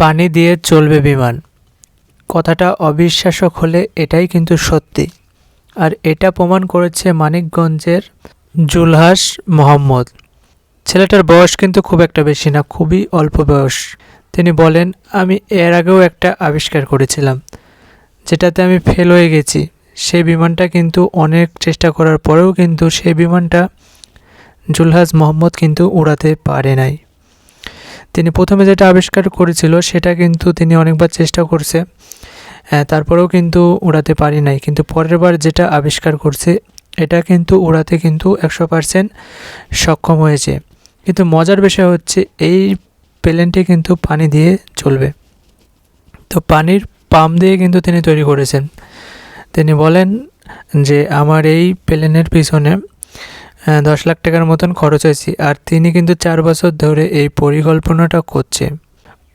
পানি দিয়ে চলবে বিমান। কথাটা অবিশ্বাসক হলে এটাই কিন্তু সত্যি। আর এটা প্রমাণ করেছে মানিকগঞ্জের জুলহাস মোহাম্মদ। ছেলেটার বয়স কিন্তু খুব একটা বেশি না, খুবই অল্প বয়স। তিনি বলেন, আমি এর আগেও একটা আবিষ্কার করেছিলাম, যেটাতে আমি ফেল হয়ে গেছি। সেই বিমানটা কিন্তু অনেক চেষ্টা করার পরেও কিন্তু সেই বিমানটা জুলহাস মোহাম্মদ কিন্তু উড়াতে পারে নাই। তিনি প্রথমে যেটা আবিষ্কার করেছিল, সেটা কিন্তু তিনি অনেকবার চেষ্টা করছে। তারপরেও কিন্তু উড়াতে পারি নাই। কিন্তু পরের বার যেটা আবিষ্কার করছে, এটা কিন্তু উড়াতে কিন্তু একশো পারসেন্ট সক্ষম হয়েছে। কিন্তু মজার বিষয় হচ্ছে, এই প্লেনটি কিন্তু পানি দিয়ে চলবে। তো পানির পাম্প দিয়ে কিন্তু তিনি তৈরি করেছেন। তিনি বলেন যে, আমার এই প্লেনের পিছনে দশ লাখ টাকার মতন খরচ হয়েছে। আর তিনি কিন্তু চার বছর ধরে এই পরিকল্পনাটা করছে।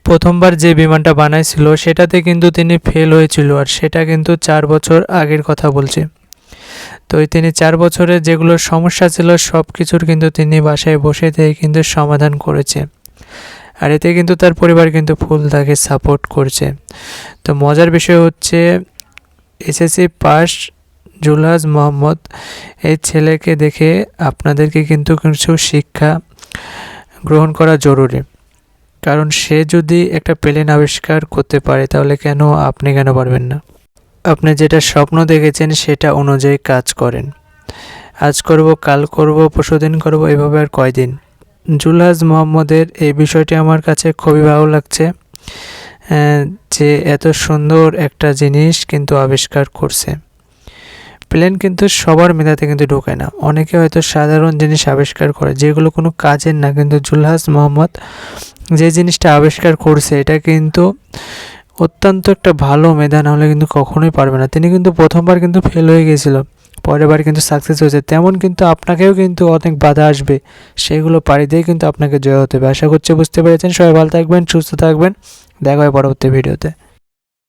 প্রথমবার যে বিমানটা বানাইছিল, সেটাতে কিন্তু তিনি ফেল হয়েছিল আর সেটা কিন্তু চার বছর আগের কথা বলছে। তো তিনি চার বছরে যেগুলো সমস্যা ছিল সব কিছুর কিন্তু তিনি বাসায় বসে থেকে কিন্তু সমাধান করেছে। আর এতে কিন্তু তার পরিবার কিন্তু ফুল তাকে সাপোর্ট করছে। তো মজার বিষয় হচ্ছে, এসএসসি পাস জুলহাজ মোহাম্মদ, এই ছেলেকে দেখে আপনাদেরকে কিন্তু কিছু শিক্ষা গ্রহণ করা জরুরি। কারণ সে যদি একটা প্লেন আবিষ্কার করতে পারে, তাহলে কেন আপনি কেন পারবেন না? আপনি যেটা স্বপ্ন দেখেছেন, সেটা অনুযায়ী কাজ করেন। আজ করব, কাল করব, পরশুদিন করব, এভাবে আর কয়দিন? জুলহাজ মোহাম্মদের এই বিষয়টি আমার কাছে খুবই ভালো লাগছে যে এত সুন্দর একটা জিনিস কিন্তু আবিষ্কার করছে। প্লেন কিন্তু সবার মেধাতে কিন্তু ঢোকে না। অনেকে হয়তো সাধারণ জিনিস আবিষ্কার করে, যেগুলো কোনো কাজের না, কিন্তু জুলহাস মোহাম্মদ যে জিনিসটা আবিষ্কার করছে, এটা কিন্তু অত্যন্ত একটা ভালো মেধা, না হলে কিন্তু কখনোই পারবে না। তিনি কিন্তু প্রথমবার কিন্তু ফেল হয়ে গিয়েছিল পরের বার কিন্তু সাকসেস হয়েছে। তেমন কিন্তু আপনাকেও কিন্তু অনেক বাধা আসবে, সেগুলো পাড়ি দিয়ে কিন্তু আপনাকে জয় হতে হবে। আশা করছি বুঝতে পেরেছেন। সবাই ভালো থাকবেন, সুস্থ থাকবেন। দেখা হয় পরবর্তী ভিডিওতে।